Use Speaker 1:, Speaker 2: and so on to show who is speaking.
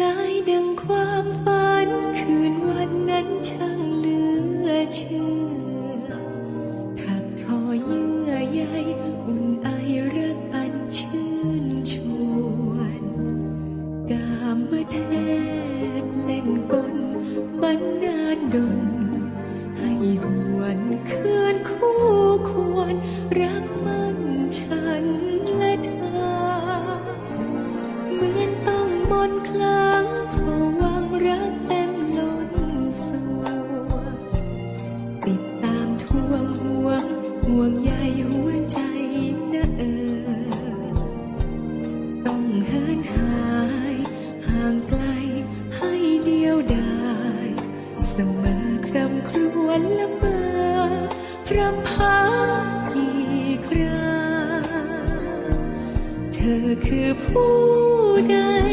Speaker 1: ลายดังความฝันคืนวันนั้นช่างเหลือเชื่อถักทอเยื่อใยอุ่นไอรักอันชื่นชวนกามมาเทพเล่นกลบันดาลดน ห่วงใยหัวใจนะเออ ต้องเหินหาย ห่างไกลให้เดียวดายเสมอครำครวญละเมอพรำพากี่ครา เธอคือผู้ใด